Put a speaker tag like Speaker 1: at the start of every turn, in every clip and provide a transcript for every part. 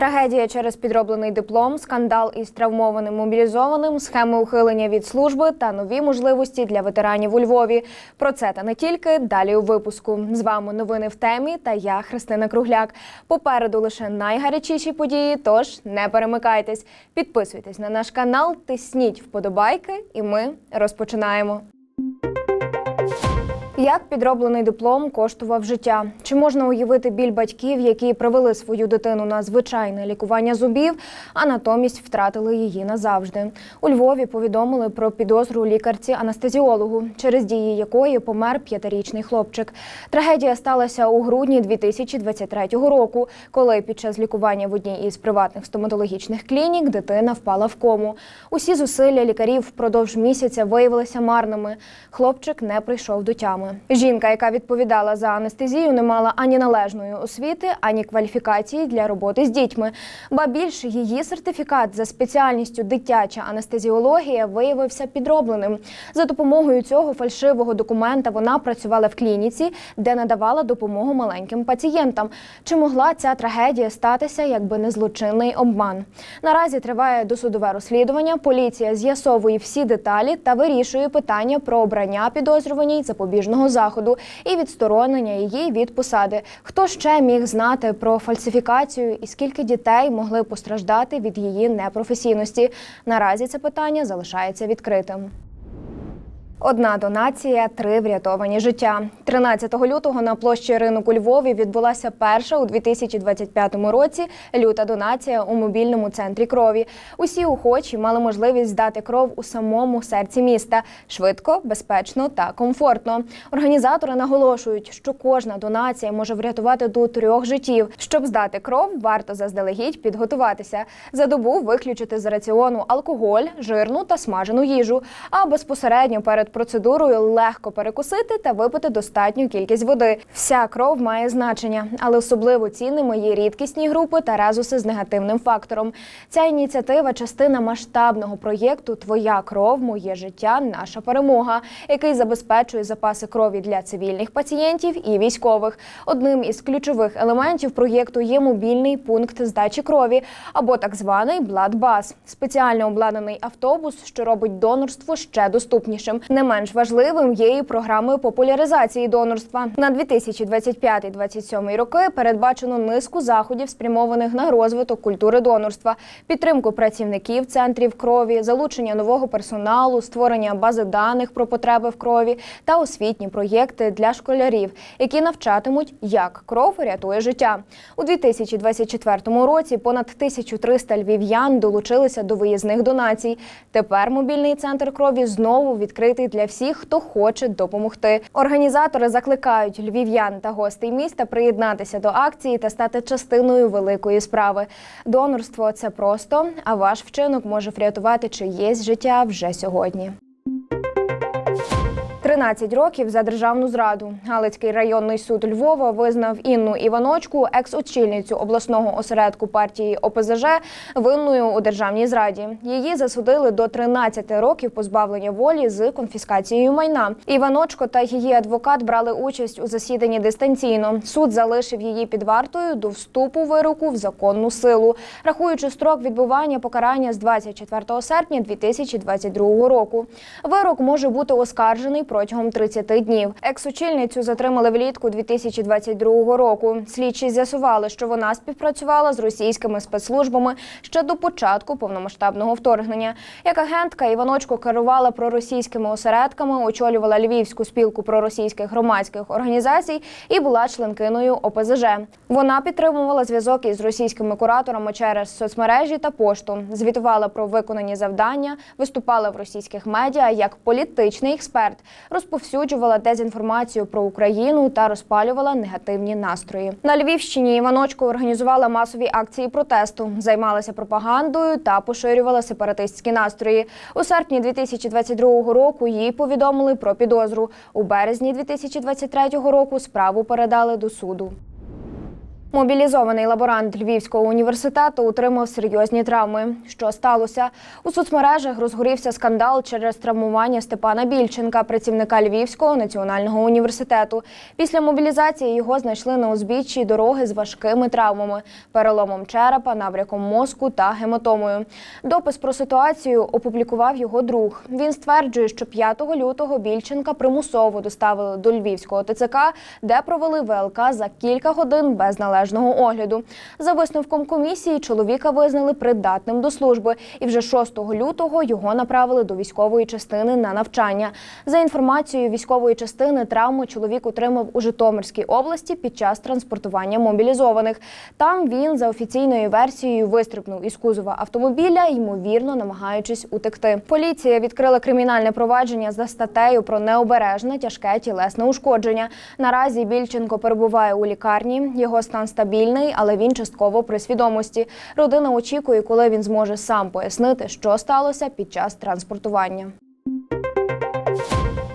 Speaker 1: Трагедія через підроблений диплом, скандал із травмованим мобілізованим, схеми ухилення від служби та нові можливості для ветеранів у Львові. Про це та не тільки далі у випуску. З вами новини в темі та я Христина Кругляк. Попереду лише найгарячіші події. Тож не перемикайтесь, підписуйтесь на наш канал, тисніть вподобайки, і ми розпочинаємо. Як підроблений диплом коштував життя? Чи можна уявити біль батьків, які привели свою дитину на звичайне лікування зубів, а натомість втратили її назавжди? У Львові повідомили про підозру лікарці-анестезіологу, через дії якої помер п'ятирічний хлопчик. Трагедія сталася у грудні 2023 року, коли під час лікування в одній із приватних стоматологічних клінік дитина впала в кому. Усі зусилля лікарів впродовж місяця виявилися марними. Хлопчик не прийшов до тями. Жінка, яка відповідала за анестезію, не мала ані належної освіти, ані кваліфікації для роботи з дітьми. Ба більше її сертифікат за спеціальністю дитяча анестезіологія виявився підробленим. За допомогою цього фальшивого документа вона працювала в клініці, де надавала допомогу маленьким пацієнтам. Чи могла ця трагедія статися, якби не злочинний обман? Наразі триває досудове розслідування. Поліція з'ясовує всі деталі та вирішує питання про обрання підозрюваній запобіжного заходу і відсторонення її від посади. Хто ще міг знати про фальсифікацію і скільки дітей могли постраждати від її непрофесійності? Наразі це питання залишається відкритим. Одна донація, три врятовані життя. 13 лютого на площі ринок у Львові відбулася перша у 2025 році люта донація у мобільному центрі крові. Усі охочі мали можливість здати кров у самому серці міста швидко, безпечно та комфортно. Організатори наголошують, що кожна донація може врятувати до трьох життів. Щоб здати кров, варто заздалегідь підготуватися. За добу виключити з раціону алкоголь, жирну та смажену їжу, а безпосередньо перед процедурою легко перекусити та випити достатню кількість води. Вся кров має значення, але особливо цінними є рідкісні групи та резуси з негативним фактором. Ця ініціатива частина масштабного проєкту Твоя кров, моє життя, наша перемога, який забезпечує запаси крові для цивільних пацієнтів і військових. Одним із ключових елементів проєкту є мобільний пункт здачі крові або так званий Бладбас, спеціально обладнаний автобус, що робить донорство ще доступнішим. Не менш важливим є і програмою популяризації донорства. На 2025-2027 роки передбачено низку заходів, спрямованих на розвиток культури донорства, підтримку працівників центрів крові, залучення нового персоналу, створення бази даних про потреби в крові та освітні проєкти для школярів, які навчатимуть, як кров рятує життя. У 2024 році понад 1300 львів'ян долучилися до виїзних донацій. Тепер мобільний центр крові знову відкритий для всіх, хто хоче допомогти. Організатори закликають львів'ян та гостей міста приєднатися до акції та стати частиною великої справи. Донорство це просто, а ваш вчинок може врятувати чиєсь життя вже сьогодні. 13 років за державну зраду. Галицький районний суд Львова визнав Інну Іваночку, екс-очільницю обласного осередку партії ОПЗЖ, винною у державній зраді. Її засудили до 13 років позбавлення волі з конфіскацією майна. Іваночко та її адвокат брали участь у засіданні дистанційно. Суд залишив її під вартою до вступу вироку в законну силу, рахуючи строк відбування покарання з 24 серпня 2022 року. Вирок може бути оскаржений протягом 30 днів. Екс-очільницю затримали влітку 2022 року. Слідчі з'ясували, що вона співпрацювала з російськими спецслужбами ще до початку повномасштабного вторгнення. Як агентка Іваночко керувала проросійськими осередками, очолювала Львівську спілку проросійських громадських організацій і була членкиною ОПЗЖ. Вона підтримувала зв'язок із російськими кураторами через соцмережі та пошту, звітувала про виконані завдання, виступала в російських медіа як політичний експерт, розповсюджувала дезінформацію про Україну та розпалювала негативні настрої. На Львівщині Іваночко організувала масові акції протесту, займалася пропагандою та поширювала сепаратистські настрої. У серпні 2022 року їй повідомили про підозру. У березні 2023 року справу передали до суду. Мобілізований лаборант Львівського університету отримав серйозні травми. Що сталося? У соцмережах розгорівся скандал через травмування Степана Більченка, працівника Львівського національного університету. Після мобілізації його знайшли на узбіччі дороги з важкими травмами, переломом черепа, набряком мозку та гематомою. Допис про ситуацію опублікував його друг. Він стверджує, що 5 лютого Більченка примусово доставили до Львівського ТЦК, де провели ВЛК за кілька годин без належного огляду. За висновком комісії чоловіка визнали придатним до служби, і вже 6 лютого його направили до військової частини на навчання. За інформацією військової частини, травму чоловік отримав у Житомирській області під час транспортування мобілізованих. Там він за офіційною версією вистрибнув із кузова автомобіля, ймовірно намагаючись утекти. Поліція відкрила кримінальне провадження за статтею про необережне тяжке тілесне ушкодження. Наразі Більченко перебуває у лікарні. Його стан стабільний, але він частково при свідомості. Родина очікує, коли він зможе сам пояснити, що сталося під час транспортування.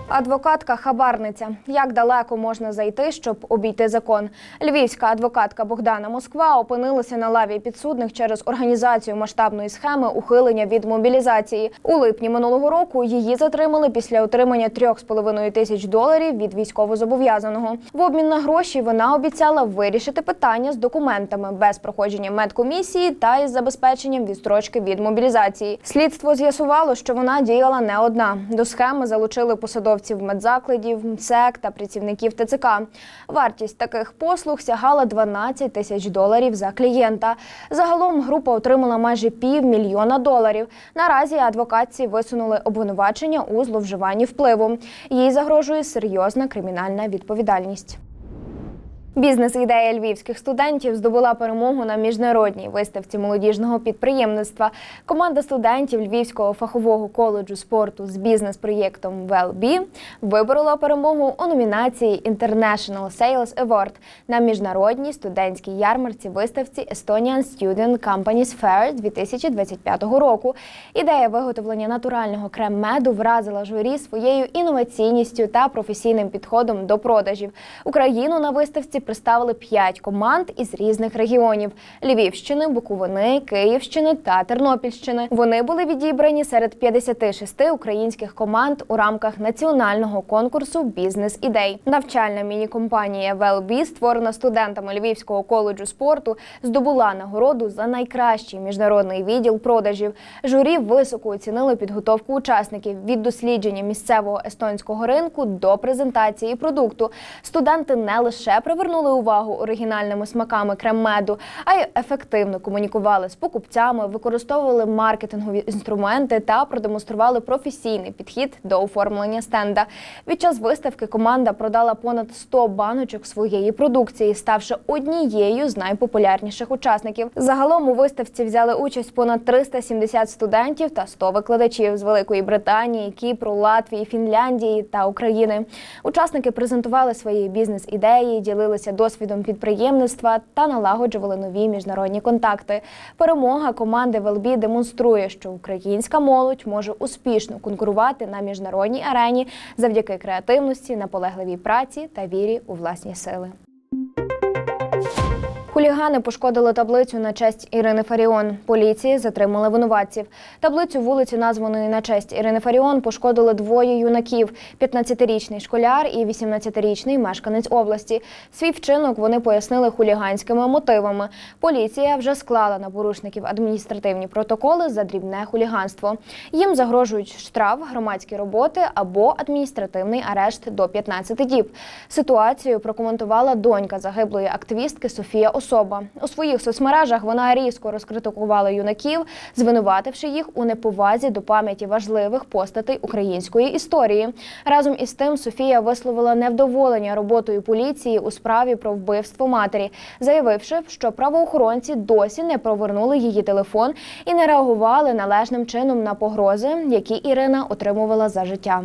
Speaker 1: Адвокатка хабарниця. Як далеко можна зайти, щоб обійти закон? Львівська адвокатка Богдана Москва опинилася на лаві підсудних через організацію масштабної схеми ухилення від мобілізації. У липні минулого року її затримали після отримання 3,5 тисяч доларів від військовозобов'язаного. В обмін на гроші вона обіцяла вирішити питання з документами без проходження медкомісії та із забезпеченням відстрочки від мобілізації. Слідство з'ясувало, що вона діяла не одна. До схеми залучили посадовців медзакладів, МСЕК та працівників ТЦК. Вартість таких послуг сягала 12 тисяч доларів за клієнта. Загалом група отримала майже півмільйона доларів. Наразі адвокатці висунули обвинувачення у зловживанні впливу. Їй загрожує серйозна кримінальна відповідальність. Бізнес-ідея львівських студентів здобула перемогу на міжнародній виставці молодіжного підприємництва. Команда студентів Львівського фахового коледжу спорту з бізнес-проєктом WellBe виборола перемогу у номінації International Sales Award на міжнародній студентській ярмарці виставці Estonian Student Companies Fair 2025 року. Ідея виготовлення натурального крем-меду вразила журі своєю інноваційністю та професійним підходом до продажів. Україну на виставці представили п'ять команд із різних регіонів: Львівщини, Буковини, Київщини та Тернопільщини. Вони були відібрані серед 56 українських команд у рамках національного конкурсу Бізнес-ідей. Навчальна міні-компанія WellBe, створена студентами Львівського коледжу спорту, здобула нагороду за найкращий міжнародний відділ продажів. Журі високо оцінили підготовку учасників від дослідження місцевого естонського ринку до презентації продукту. Студенти не лише привернули увагу оригінальними смаками крем-меду, а й ефективно комунікували з покупцями, використовували маркетингові інструменти та продемонстрували професійний підхід до оформлення стенда. Від час виставки команда продала понад 100 баночок своєї продукції, ставши однією з найпопулярніших учасників. Загалом у виставці взяли участь понад 370 студентів та 100 викладачів з Великої Британії, Кіпру, Латвії, Фінляндії та України. Учасники презентували свої бізнес-ідеї, ділилися досвідом підприємництва та налагоджували нові міжнародні контакти. Перемога команди Велбі демонструє, що українська молодь може успішно конкурувати на міжнародній арені завдяки креативності, наполегливій праці та вірі у власні сили. Хулігани пошкодили таблицю на честь Ірини Фаріон. Поліції затримали винуватців. Таблицю вулиці, названої на честь Ірини Фаріон, пошкодили двоє юнаків: – 15-річний школяр і 18-річний мешканець області. Свій вчинок вони пояснили хуліганськими мотивами. Поліція вже склала на порушників адміністративні протоколи за дрібне хуліганство. Їм загрожують штраф, громадські роботи або адміністративний арешт до 15 діб. Ситуацію прокоментувала донька загиблої активістки Софія Особа. У своїх соцмережах вона різко розкритикувала юнаків, звинувативши їх у неповазі до пам'яті важливих постатей української історії. Разом із тим Софія висловила невдоволення роботою поліції у справі про вбивство матері, заявивши, що правоохоронці досі не провернули її телефон і не реагували належним чином на погрози, які Ірина отримувала за життя.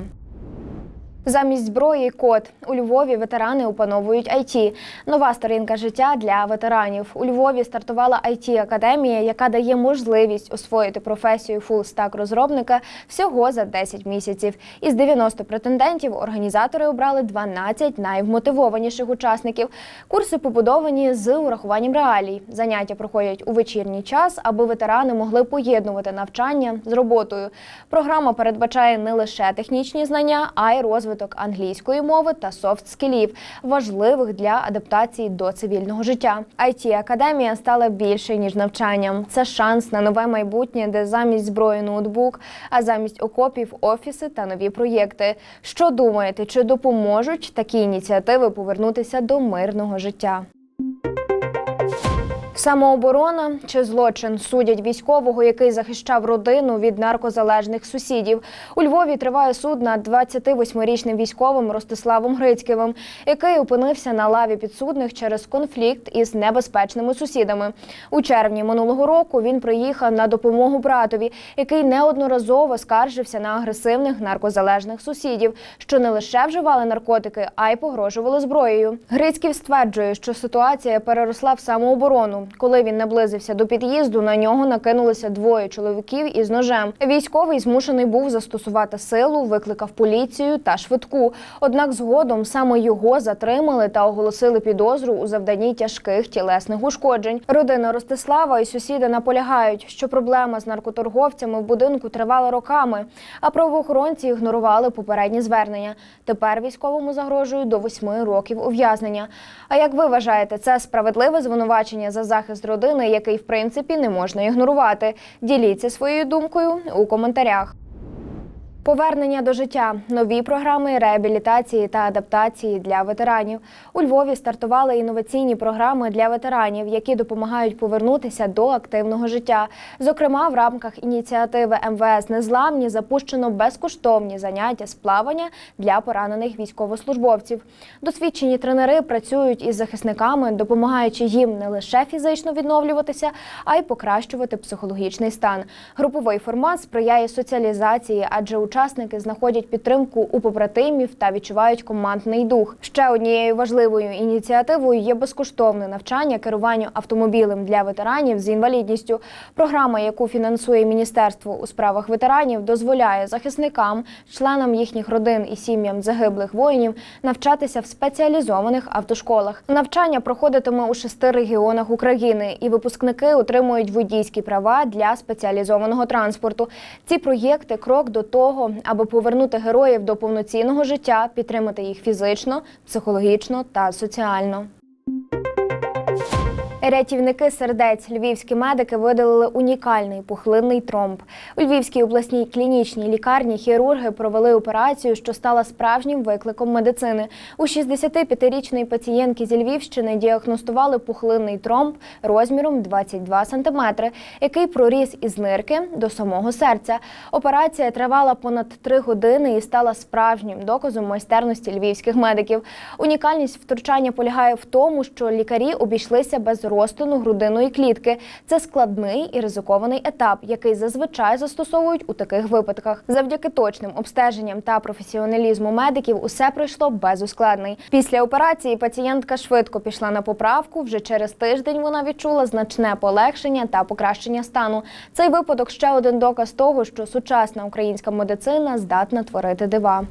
Speaker 1: Замість зброї код у Львові ветерани опановують IT. Нова сторінка життя для ветеранів. У Львові стартувала it академія яка дає можливість освоїти професію фулстак розробника всього за 10 місяців. Із 90 претендентів організатори обрали 12 найвмотивованіших учасників. Курси побудовані з урахуванням реалій. Заняття проходять у вечірній час, аби ветерани могли поєднувати навчання з роботою. Програма передбачає не лише технічні знання, а й розвиток англійської мови та софт-скілів, важливих для адаптації до цивільного життя. it академія стала більше ніж навчанням. Це шанс на нове майбутнє, де замість зброї ноутбук, а замість окопів офіси та нові проєкти. Що думаєте, чи допоможуть такі ініціативи повернутися до мирного життя? Самооборона чи злочин судять військового, який захищав родину від наркозалежних сусідів. У Львові триває суд над 28-річним військовим Ростиславом Грицьківим, який опинився на лаві підсудних через конфлікт із небезпечними сусідами. У червні минулого року він приїхав на допомогу братові, який неодноразово скаржився на агресивних наркозалежних сусідів, що не лише вживали наркотики, а й погрожували зброєю. Грицьків стверджує, що ситуація переросла в самооборону. Коли він наблизився до під'їзду, на нього накинулися двоє чоловіків із ножем. Військовий змушений був застосувати силу, викликав поліцію та швидку. Однак згодом саме його затримали та оголосили підозру у завданні тяжких тілесних ушкоджень. Родина Ростислава і сусіди наполягають, що проблема з наркоторговцями в будинку тривала роками, а правоохоронці ігнорували попередні звернення. Тепер військовому загрожують до восьми років ув'язнення. А як ви вважаєте, це справедливе звинувачення за захист родини, який в принципі не можна ігнорувати? Діліться своєю думкою у коментарях. Повернення до життя, нові програми реабілітації та адаптації для ветеранів. У Львові стартували інноваційні програми для ветеранів, які допомагають повернутися до активного життя. Зокрема, в рамках ініціативи МВС Незламні запущено безкоштовні заняття з плавання для поранених військовослужбовців. Досвідчені тренери працюють із захисниками, допомагаючи їм не лише фізично відновлюватися, а й покращувати психологічний стан. Груповий формат сприяє соціалізації, адже учасники знаходять підтримку у побратимів та відчувають командний дух. Ще однією важливою ініціативою є безкоштовне навчання керуванню автомобілем для ветеранів з інвалідністю. Програма, яку фінансує Міністерство у справах ветеранів, дозволяє захисникам, членам їхніх родин і сім'ям загиблих воїнів навчатися в спеціалізованих автошколах. Навчання проходитиме у шести регіонах України, і випускники отримують водійські права для спеціалізованого транспорту. Ці проєкти крок до того, аби повернути героїв до повноцінного життя, підтримати їх фізично, психологічно та соціально. Рятівники сердець львівські медики видалили унікальний пухлинний тромб. У Львівській обласній клінічній лікарні хірурги провели операцію, що стала справжнім викликом медицини. У 65-річної пацієнтки зі Львівщини діагностували пухлинний тромб розміром 22 см, який проріс із нирки до самого серця. Операція тривала понад три години і стала справжнім доказом майстерності львівських медиків. Унікальність втручання полягає в тому, що лікарі обійшлися без розтину грудиної клітки. Це складний і ризикований етап, який зазвичай застосовують у таких випадках. Завдяки точним обстеженням та професіоналізму медиків усе пройшло без ускладнень. Після операції пацієнтка швидко пішла на поправку. Вже через тиждень вона відчула значне полегшення та покращення стану. Цей випадок ще один доказ того, що сучасна українська медицина здатна творити дива.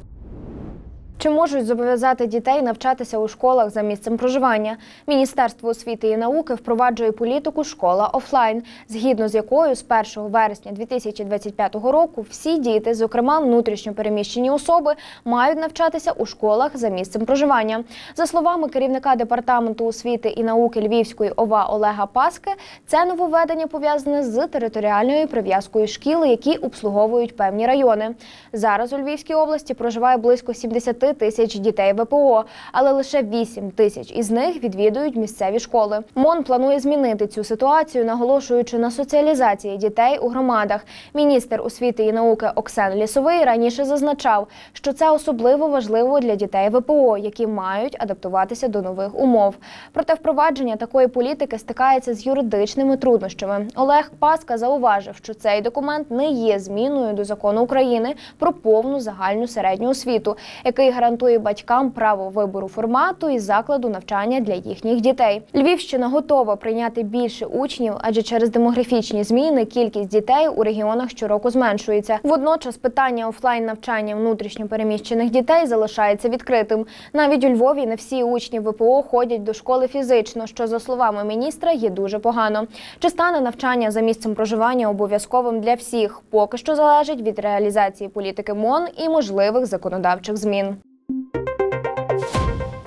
Speaker 1: Чи можуть зобов'язати дітей навчатися у школах за місцем проживання? Міністерство освіти і науки впроваджує політику школа офлайн, згідно з якою з 1 вересня 2025 року всі діти, зокрема внутрішньо переміщені особи, мають навчатися у школах за місцем проживання. За словами керівника департаменту освіти і науки Львівської ОВА Олега Паски, це нововведення пов'язане з територіальною прив'язкою шкіл, які обслуговують певні райони. Зараз у Львівській області проживає близько 70 тисяч дітей ВПО, але лише 8 тисяч із них відвідують місцеві школи. МОН планує змінити цю ситуацію, наголошуючи на соціалізації дітей у громадах. Міністр освіти і науки Оксан Лісовий раніше зазначав, що це особливо важливо для дітей ВПО, які мають адаптуватися до нових умов. Проте впровадження такої політики стикається з юридичними труднощами. Олег Паска зауважив, що цей документ не є зміною до закону України про повну загальну середню освіту, який гарантує батькам право вибору формату і закладу навчання для їхніх дітей. Львівщина готова прийняти більше учнів, адже через демографічні зміни кількість дітей у регіонах щороку зменшується. Водночас питання офлайн навчання внутрішньопереміщених дітей залишається відкритим. Навіть у Львові не всі учні ВПО ходять до школи фізично, що за словами міністра є дуже погано. Чи стане навчання за місцем проживання обов'язковим для всіх? Поки що залежить від реалізації політики МОН і можливих законодавчих змін.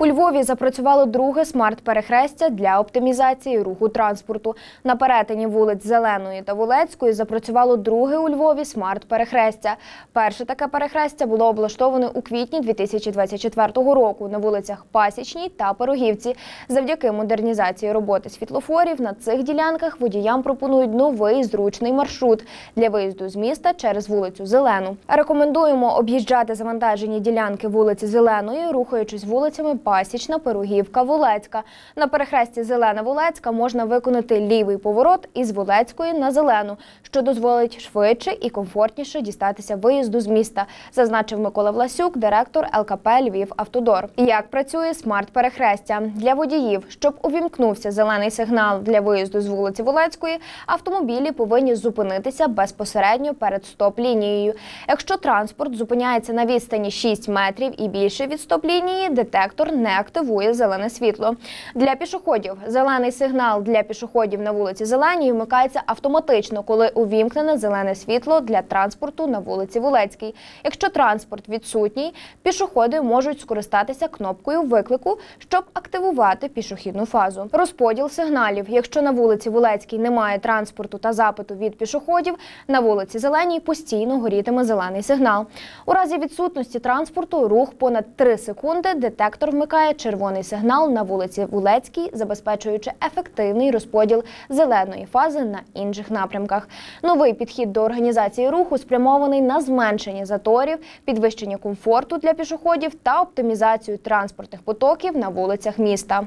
Speaker 1: У Львові запрацювало друге смарт-перехрестя для оптимізації руху транспорту. На перетині вулиць Зеленої та Вулецької запрацювало друге у Львові смарт-перехрестя. Перше таке перехрестя було облаштоване у квітні 2024 року на вулицях Пасічній та Пирогівці. Завдяки модернізації роботи світлофорів на цих ділянках водіям пропонують новий зручний маршрут для виїзду з міста через вулицю Зелену. Рекомендуємо об'їжджати завантажені ділянки вулиці Зеленої, рухаючись вулицями Пасічна, Пирогівка, Волецька. На перехресті Зелена Волецька можна виконати лівий поворот із Волецької на зелену, що дозволить швидше і комфортніше дістатися виїзду з міста, зазначив Микола Власюк, директор ЛКП Львів Автодор. Як працює смарт-перехрестя для водіїв, щоб увімкнувся зелений сигнал для виїзду з вулиці Волецької, автомобілі повинні зупинитися безпосередньо перед стоп-лінією. Якщо транспорт зупиняється на відстані 6 метрів і більше від стоп-лінії, детектор не активує зелене світло. Для пішоходів зелений сигнал для пішоходів на вулиці Зеленій вмикається автоматично, коли увімкнене зелене світло для транспорту на вулиці Вулецькій. Якщо транспорт відсутній, пішоходи можуть скористатися кнопкою виклику, щоб активувати пішохідну фазу. Розподіл сигналів. Якщо на вулиці Вулецькій немає транспорту та запиту від пішоходів, на вулиці Зеленій постійно горітиме зелений сигнал. У разі відсутності транспорту рух понад 3 секунди детектор вмикає червоний сигнал на вулиці Вулецькій, забезпечуючи ефективний розподіл зеленої фази на інших напрямках. Новий підхід до організації руху спрямований на зменшення заторів, підвищення комфорту для пішоходів та оптимізацію транспортних потоків на вулицях міста.